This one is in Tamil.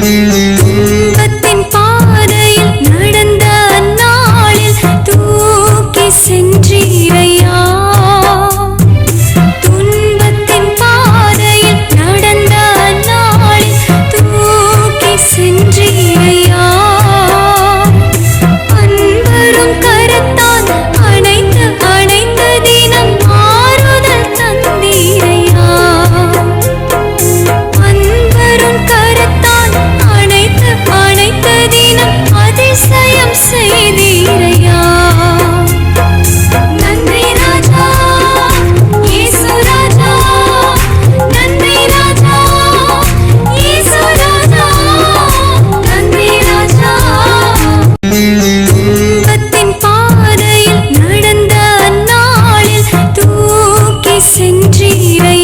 துன்பத்தின் பாதையில் நடந்த நாளில் தூக்கி சென்றீரையா பாறையில் நடந்த நாளில் தூக்கி சென்றீரை